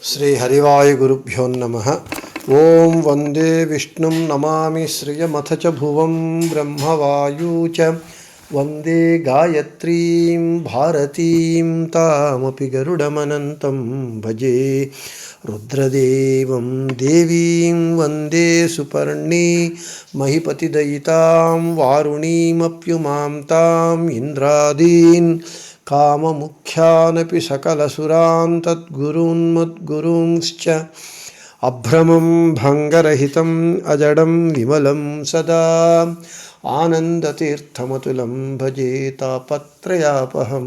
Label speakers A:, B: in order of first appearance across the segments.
A: ஸ்ரீ ஹரிவாய குருப்பியோ நம. ஓம் வந்தே விஷ்ணும் நமாமி ஸ்ரீயமத புவம் பிரம்மவாயூச்ச வந்தே காயத்ரீம் பாரதீம் தாமபி கருடமனந்தம் பஜே. ருத்ரதேவம் தேவீம் வந்தே சுபர்ணி. மகிபதிதயிதாம் வாருணீமப்யுமாம் தாம் இந்திராதீன். కామముఖ్యానపి సకలసురాన్ తద్గురూన్మద్గురుంశ్చ అభ్రమం భంగరహితం అజడం విమలం సదా. ఆనందతీర్థమతులం భజే తాపత్రయాపహం.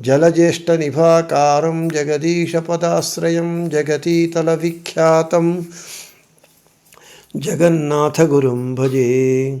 A: జలజ్యేష్ఠనిభాకారం జగదీశపదాశ్రయం జగతీతలవిఖ్యాతం జగన్నాథగురుం భజే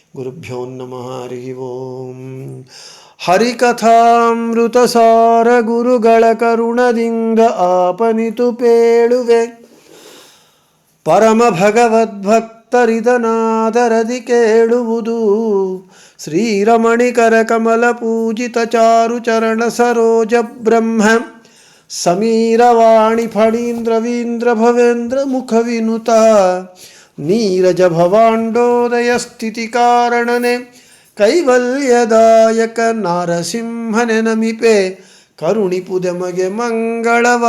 A: ಗುರುಭ್ಯೋ ನಮಃ ಹರಿ ಓಂ ಹರಿಕಥಾಮೃತಸಾರ ಗುರುಗಳ ಕರುಣದಿಂದ ಆಪನಿತು ಪೇಳುವೆ ಪರಮ ಭಗವದ್ಭಕ್ತರಿದನಾದರದಿ ಕೇಳುವುದು ಶ್ರೀರಮಣಿಕರ ಕಮಲ ಪೂಜಿತ ಚಾರು ಚರಣ ಸರೋಜ ಬ್ರಹ್ಮ ಸಮೀರವಾಣಿ ಫಣೀಂದ್ರವೀಂದ್ರ ಭವೇಂದ್ರ ಮುಖ ಮುಖವಿನುತ ನೀರಜ ಭವಾಂಡೋದಯ ಸ್ಥಿತಿ ಕಾರಣನೆ ಕೈವಲ್ಯದಾಯಕ ನಾರಸಿಂಹನೆ ನಮಿಪೆ ಕರುಣಿಪುದೆಮಗೆ ಮಂಗಳವ.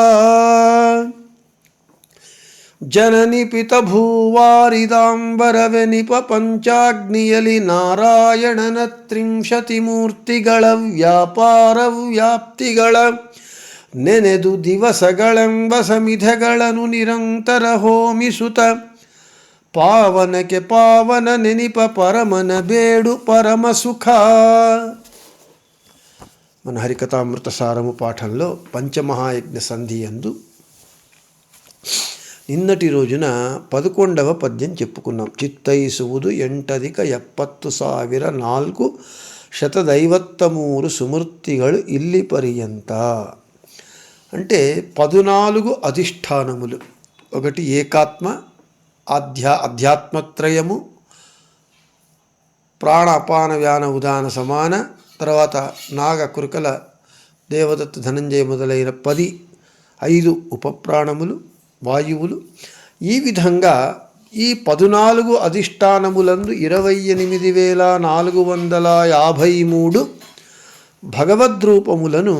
A: ಜನನಿ ಪಿತ ಭೂವಾರಿದಾಂಬರವೆನಿಪ ಪಂಚಾಗ್ನಿಯಲಿ ನಾರಾಯಣನ ತ್ರಿಂಶತಿ ಮೂರ್ತಿಗಳ ವ್ಯಾಪಾರ ವ್ಯಾಪ್ತಿಗಳ ನೆನೆದು ದಿವಸಗಳೆಂಬ ಸಮಿಧಗಳನ್ನು ನಿರಂತರ ಹೋಮಿಸುತ್ತ పావనకె పావన నినిప పరమన బేడు పరమ సుఖ. మన హరికథామృత సారము పాఠంలో పంచమహాయజ్ఞ సంధి అందు నిన్నటి రోజున పదకొండవ పద్యం చెప్పుకున్నాం. చిత్తైసువుదు ఎంటదిక ఎప్పత్తు సావిర నాలుగు శతదైవత్త మూడు సుమృర్తిగలు ఇల్లి పర్యంత. అంటే పదునాలుగు అధిష్టానములు. ఒకటి ఏకాత్మ ఆధ్యా అధ్యాత్మత్రయము ప్రాణ అపాన వ్యాన ఉదాన సమాన తర్వాత నాగ కురుకల దేవదత్త ధనంజయ మొదలైన పది ఐదు ఉపప్రాణములు వాయువులు. ఈ విధంగా ఈ పదునాలుగు అధిష్టానములందు ఇరవై ఎనిమిది వేల నాలుగు వందల యాభై మూడు భగవద్రూపములను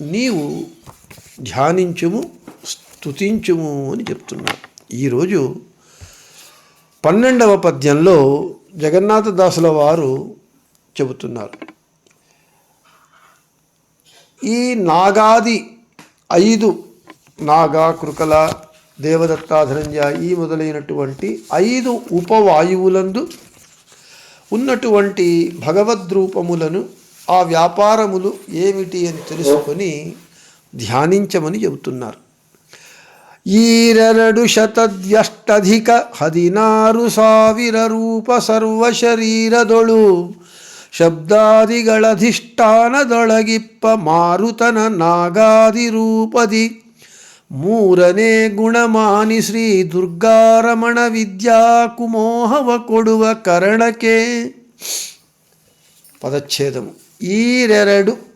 A: నీవు ధ్యానించుము స్తుతించుము అని చెప్తున్నాడు ఈరోజు పన్నెండవ పద్యంలో జగన్నాథదాసుల వారు చెబుతున్నారు. ఈ నాగాది ఐదు నాగా కృకల దేవదత్తాధనంజ ఈ మొదలైనటువంటి ఐదు ఉపవాయువులందు ఉన్నటువంటి భగవద్రూపములను ఆ వ్యాపారములు ఏమిటి అని తెలుసుకొని ధ్యానించమని చెబుతున్నారు. ಈರೆರಡು ಶತದ್ಯಷ್ಟಧಿಕ ಹದಿನಾರು ಸಾವಿರ ರೂಪ ಸರ್ವ ಶರೀರದೊಳು ಶಬ್ದಾದಿಗಳಧಿಷ್ಠಾನದೊಳಗಿಪ್ಪ ಮಾರುತನ ನಾಗಾದಿ ರೂಪದಿ. ಮೂರನೇ ಗುಣಮಾನಿ ಶ್ರೀ ದುರ್ಗಾರಮಣ ವಿದ್ಯಾ ಕುಮೋಹವ ಕೊಡುವ ಕರಣಕ್ಕೆ ಪದಚ್ಛೇದವು ಈರೆರಡು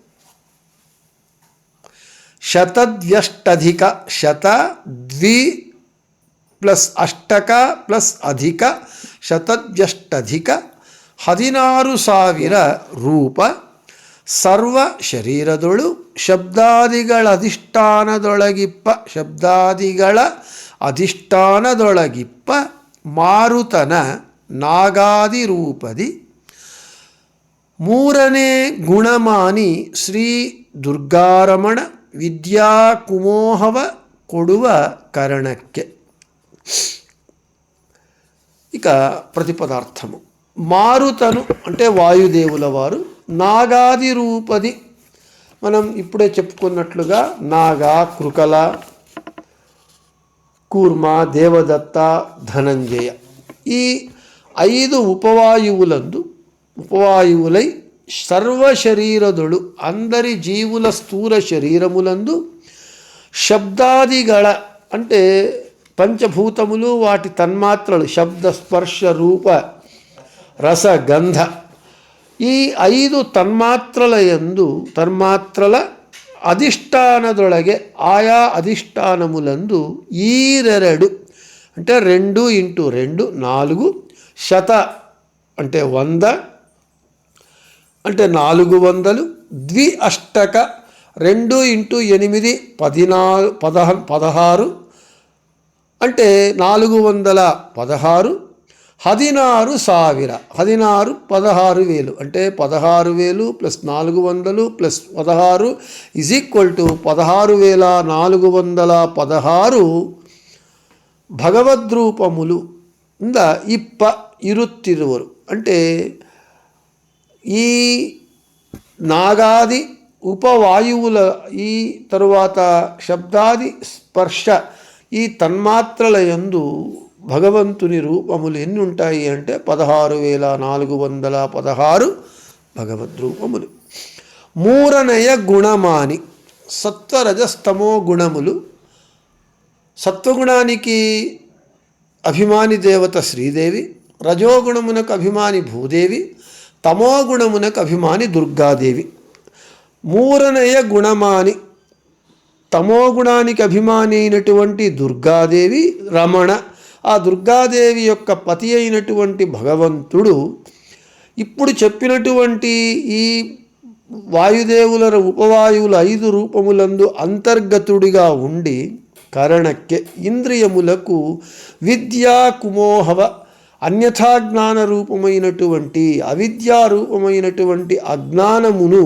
A: ಶತದ್ಯಷ್ಟಧಿಕ ಶತ ದ್ವಿ ಪ್ಲಸ್ ಅಷ್ಟಕ ಪ್ಲಸ್ ಅಧಿಕ ಶತದ್ಯಷ್ಟಧಿಕ ಹದಿನಾರು ಸಾವಿರ ರೂಪ ಸರ್ವ ಶರೀರದೊಳು ಶಬ್ದಾದಿಗಳ ಅಧಿಷ್ಠಾನದೊಳಗಿಪ್ಪ ಶಬ್ದಾದಿಗಳ ಅಧಿಷ್ಠಾನದೊಳಗಿಪ್ಪ ಮಾರುತನ ನಾಗಾದಿ ರೂಪದಿ. ಮೂರನೇ ಗುಣಮಾನಿ ಶ್ರೀ ದುರ್ಗಾರಮಣ విద్యా కుమోహవ కొడువ కరణಕ್ಕೆ ఇక ప్రతిపదార్థము మారుతను అంటే వాయుదేవుల వారు నాగాది రూపది మనం ఇప్పుడే చెప్పుకున్నట్లుగా నాగా కృకల కూర్మ దేవదత్త ధనంజయ ఈ ఐదు ఉపవాయువులందు ఉపవాయువులై సర్వశరీరదుడు అందరి జీవుల స్థూల శరీరములందు శబ్దాదిగళ అంటే పంచభూతములు వాటి తన్మాత్రలు శబ్ద స్పర్శ రూప రస గంధ. ఈ ఐదు తన్మాత్రల యందు తన్మాత్రల అధిష్టానదొಳಗೆ ఆయా అధిష్టానములందు ఈరెరడు అంటే రెండు ఇంటూ రెండు నాలుగు శత అంటే వంద అంటే నాలుగు వందలు ద్వి అష్టక రెండు ఇంటూ ఎనిమిది పదినాలు పదహ పదహారు అంటే నాలుగు వందల పదహారు హదినారు సావిర. హదినారు పదహారు వేలు. అంటే పదహారు వేలు ప్లస్ నాలుగు వందలు ప్లస్ పదహారు ఇజ్ ఈక్వల్ టు పదహారు వేల నాలుగు వందల పదహారు భగవద్రూపములు. ఇంద ఇప్ప ఇరుత్తిరువరు. అంటే ఈ నాగాది ఉపవాయువుల ఈ తరువాత శబ్దాది స్పర్శ ఈ తన్మాత్రల యందు భగవంతుని రూపములు ఎన్ని ఉంటాయి అంటే పదహారు వేల నాలుగు వందల పదహారు భగవద్రూపములు. మూరనయ గుణమాని సత్వరజస్తమో గుణములు. సత్వగుణానికి అభిమాని దేవత శ్రీదేవి రజోగుణమునకు అభిమాని భూదేవి తమోగుణమునకు అభిమాని దుర్గాదేవి. మూరనయ గుణమాని తమోగుణానికి అభిమాని అయినటువంటి దుర్గాదేవి రమణ. ఆ దుర్గాదేవి యొక్క పతి అయినటువంటి భగవంతుడు ఇప్పుడు చెప్పినటువంటి ఈ వాయుదేవుల ఉపవాయువుల ఐదు రూపములందు అంతర్గతుడిగా ఉండి కరణక్య ఇంద్రియములకు విద్యా కుమోహవ అన్యథా జ్ఞాన రూపమైనటువంటి అవిద్యారూపమైనటువంటి అజ్ఞానమును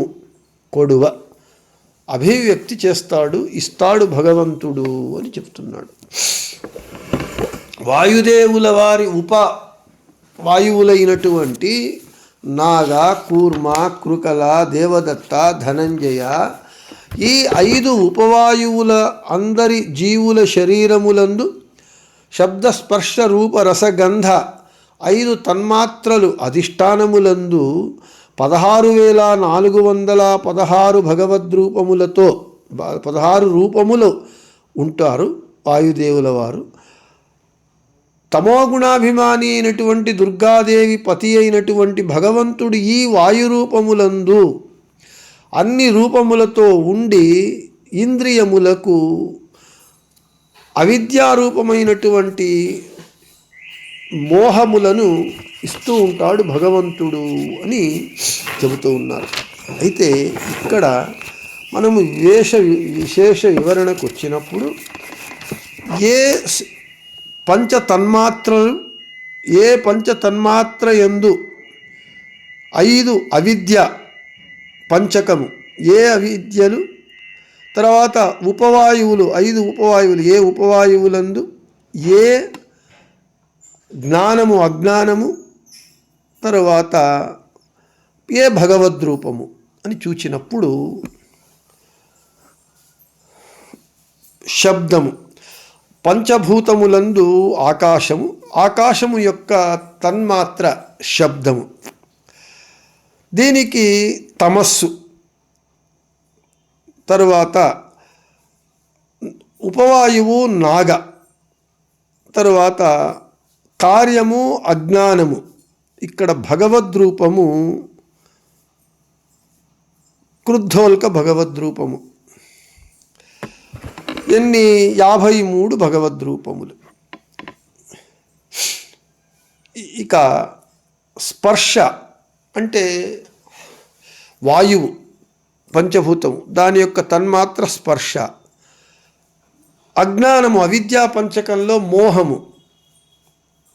A: కొడువ అభివ్యక్తి చేస్తాడు ఇస్తాడు భగవంతుడు అని చెప్తున్నాడు. వాయుదేవుల వారి ఉప వాయువులైనటువంటి నాగ కూర్మ కృకల దేవదత్త ధనంజయ ఈ ఐదు ఉపవాయువుల అందరి జీవుల శరీరములందు శబ్ద స్పర్శ రూప రసగంధ ఐదు తన్మాత్రలు అధిష్టానములందు పదహారు వేల నాలుగు వందల పదహారు భగవద్రూపములతో పదహారు రూపములు ఉంటారు వాయుదేవుల వారు తమోగుణాభిమాని అయినటువంటి దుర్గాదేవి పతి అయినటువంటి భగవంతుడు ఈ వాయురూపములందు అన్ని రూపములతో ఉండి ఇంద్రియములకు అవిద్యారూపమైనటువంటి మోహములను ఇస్తూ ఉంటాడు భగవంతుడు అని చెబుతూ ఉన్నారు. అయితే ఇక్కడ మనము విశేష విశేష వివరణకు వచ్చినప్పుడు ఏ స్- పంచ తన్మాత్రలు ఏ పంచ తన్మాత్ర యందు ఐదు అవిద్య పంచకము ఏ అవిద్యలు? తర్వాత ఉపవాయువులు ఐదు ఉపవాయువులు ఏ ఉపవాయువులందు? ఏ జ్ఞానము అజ్ఞానము తర్వాత ఏ భగవద్రూపము అని చూచినప్పుడు శబ్దము పంచభూతములందు ఆకాశము ఆకాశము యొక్క తన్మాత్ర శబ్దము. దీనికి తమస్సు తరువాత ఉపవాయువు నాగ తరువాత కార్యము అజ్ఞానము. ఇక్కడ భగవద్రూపము క్రుద్ధోల్క భగవద్రూపము ఎన్ని? యాభై మూడు భగవద్రూపములు ఇక స్పర్శ అంటే వాయువు పంచభూతం దాని యొక్క తన్మాత్ర స్పర్శ. అజ్ఞానము అవిద్యా పంచకంలో మోహము.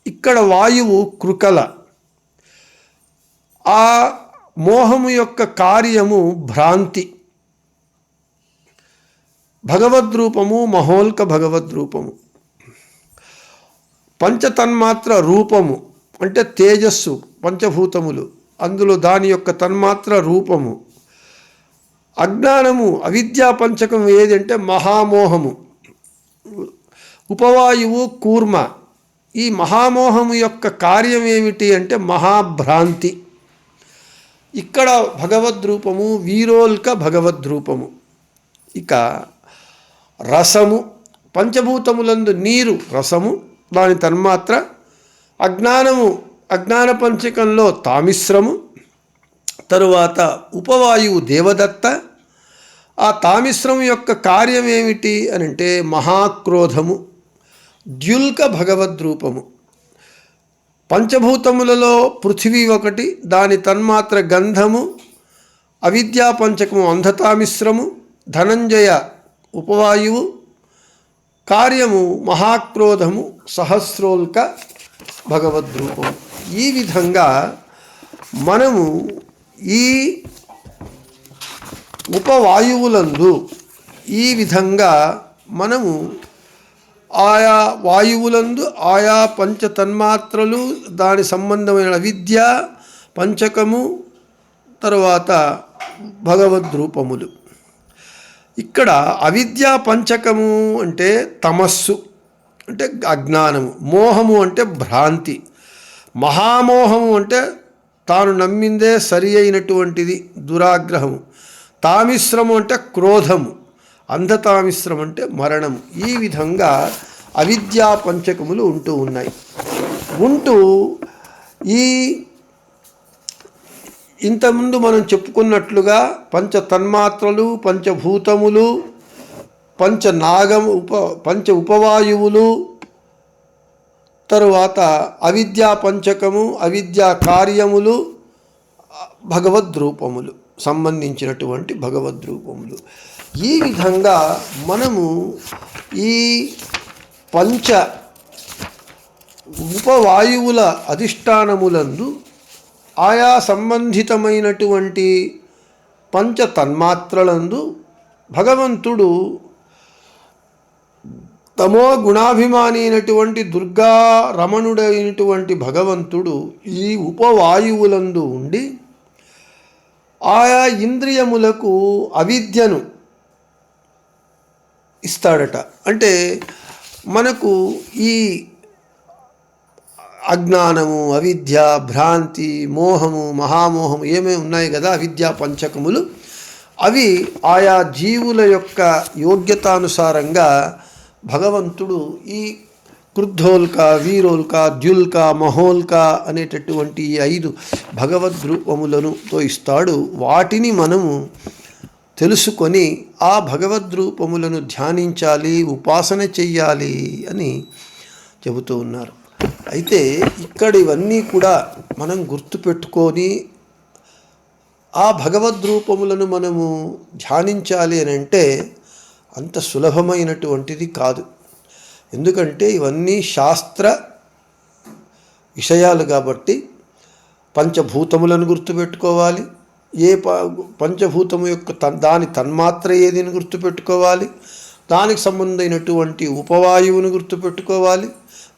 A: ఇక్కడ వాయువు కృకల. ఆ మోహము యొక్క కార్యము భ్రాంతి. భగవద్రూపము మహోల్క భగవద్రూపము పంచతన్మాత్ర రూపము అంటే తేజస్సు పంచభూతములు. అందులో దాని యొక్క తన్మాత్ర రూపము. అజ్ఞానము అవిద్యా పంచకం ఏదంటే మహామోహము. ఉపవాయువు కూర్మ. ఈ మహామోహము యొక్క కార్యం ఏమిటి అంటే మహాభ్రాంతి. ఇక్కడ భగవద్రూపము వీరోల్క భగవద్రూపము ఇక రసము పంచభూతములందు నీరు రసము దాని తన్మాత్ర అజ్ఞానము అజ్ఞాన పంచకంలో తామిశ్రము తరువాత ఉపవాయువు దేవదత్త. ఆ తామిశ్రము యొక్క కార్యం ఏమిటి అని అంటే మహాక్రోధము. ద్యుల్క భగవద్రూపము పంచభూతములలో పృథివీ ఒకటి దాని తన్మాత్ర గంధము అవిద్యా పంచకము అంధతామిశ్రము ధనంజయ ఉపవాయువు కార్యము మహాక్రోధము సహస్రోల్క భగవద్రూపం ఈ విధంగా మనము ఈ ఉపవాయువులందు ఈ విధంగా మనము ఆయా వాయువులందు ఆయా పంచ తన్మాత్రలు దాని సంబంధమైన విద్య పంచకము తరువాత భగవద్రూపములు. ఇక్కడ అవిద్యా పంచకము అంటే తమస్సు అంటే అజ్ఞానము. మోహము అంటే భ్రాంతి. మహామోహము అంటే తాను నమ్మిందే సరి అయినటువంటిది దురాగ్రహము. తామిశ్రము అంటే క్రోధము. అంధతామిశ్రం అంటే మరణం. ఈ విధంగా అవిద్యా పంచకములు ఉంటూ ఉన్నాయి. ఉంటూ ఈ ఇంతకుముందు మనం చెప్పుకున్నట్లుగా పంచ తన్మాత్రలు పంచభూతములు పంచ నాగం ఉప పంచ ఉపవాయువులు తరువాత అవిద్యా పంచకము అవిద్యా కార్యములు భగవద్రూపములు సంబంధించినటువంటి భగవద్రూపములు. ఈ విధంగా మనము ఈ పంచ ఉపవాయువుల అధిష్టానములందు ఆయా సంబంధితమైనటువంటి పంచ తన్మాత్రలందు భగవంతుడు తమో గుణాభిమాని అయినటువంటి దుర్గా రమణుడైనటువంటి భగవంతుడు ఈ ఉపవాయువులందు ఉండి ఆయా ఇంద్రియములకు అవిద్యను ఇస్తాడట. అంటే మనకు ఈ అజ్ఞానము అవిద్య భ్రాంతి మోహము మహామోహము ఏమేమి ఉన్నాయి కదా? అవిద్యా పంచకములు. అవి ఆయా జీవుల యొక్క యోగ్యతానుసారంగా భగవంతుడు ఈ క్రుద్ధోల్క వీరోల్క ద్యుల్క మహోల్క అనేటటువంటి ఐదు ఐదు భగవద్రూపములను తో ఇస్తాడు. వాటిని మనము తెలుసుకొని ఆ భగవద్రూపములను ధ్యానించాలి ఉపాసన చెయ్యాలి అని చెబుతూ ఉన్నారు. అయితే ఇక్కడ ఇవన్నీ కూడా మనం గుర్తుపెట్టుకొని ఆ భగవద్రూపములను మనము ధ్యానించాలి అని అంటే అంత సులభమైనటువంటిది కాదు. ఎందుకంటే ఇవన్నీ శాస్త్ర విషయాలు కాబట్టి పంచభూతములను గుర్తుపెట్టుకోవాలి ఏ ప పంచభూతము యొక్క తన్ దాని తన్మాత్ర ఏదిని గుర్తుపెట్టుకోవాలి? దానికి సంబంధమైనటువంటి ఉపవాయువును గుర్తుపెట్టుకోవాలి?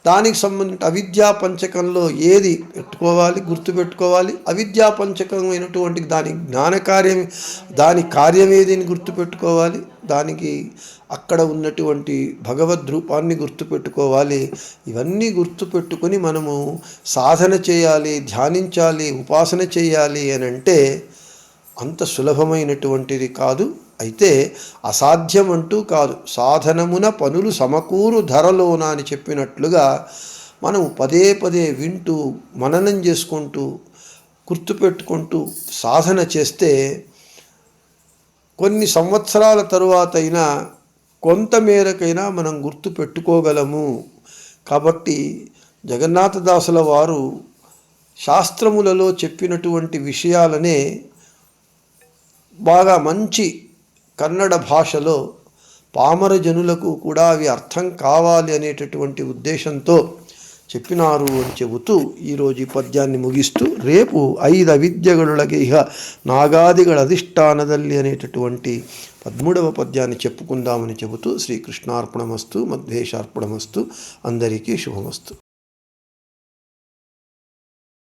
A: దానికి సంబంధించిన అవిద్యా పంచకంలో ఏది పెట్టుకోవాలి? గుర్తుపెట్టుకోవాలి. అవిద్యా పంచకమైనటువంటి దాని జ్ఞాన కార్యం దాని కార్యం ఏదిని గుర్తుపెట్టుకోవాలి? దానికి అక్కడ ఉన్నటువంటి భగవద్ రూపాన్ని గుర్తుపెట్టుకోవాలి. ఇవన్నీ గుర్తుపెట్టుకొని మనము సాధన చేయాలి ధ్యానించాలి ఉపాసన చేయాలి అని అంటే అంత సులభమైనటువంటిది కాదు. అయితే అసాధ్యం అంటూ కాదు. సాధనమున పనులు సమకూరు ధరలోన అని చెప్పినట్లుగా మనం పదే పదే వింటూ మననం చేసుకుంటూ గుర్తుపెట్టుకుంటూ సాధన చేస్తే కొన్ని సంవత్సరాల తరువాత అయినా కొంత మేరకైనా మనం గుర్తు పెట్టుకోగలము. కాబట్టి జగన్నాథదాసుల వారు శాస్త్రములలో చెప్పినటువంటి విషయాలనే బాగా మంచి కన్నడ భాషలో పామర జనులకు కూడా అవి అర్థం కావాలి అనేటటువంటి ఉద్దేశంతో చెప్పినారు అని చెబుతూ ఈరోజు ఈ పద్యాన్ని ముగిస్తూ రేపు ఐదు అవిద్యಗಳొಳಗೆ ఇహ నాగాదిగల అధిష్టానదల్లి అనేటటువంటి పద్మూడవ పద్యాన్ని చెప్పుకుందామని చెబుతూ శ్రీకృష్ణార్పణమస్తు మధ్వేషార్పణమస్తు అందరికీ శుభమస్తు.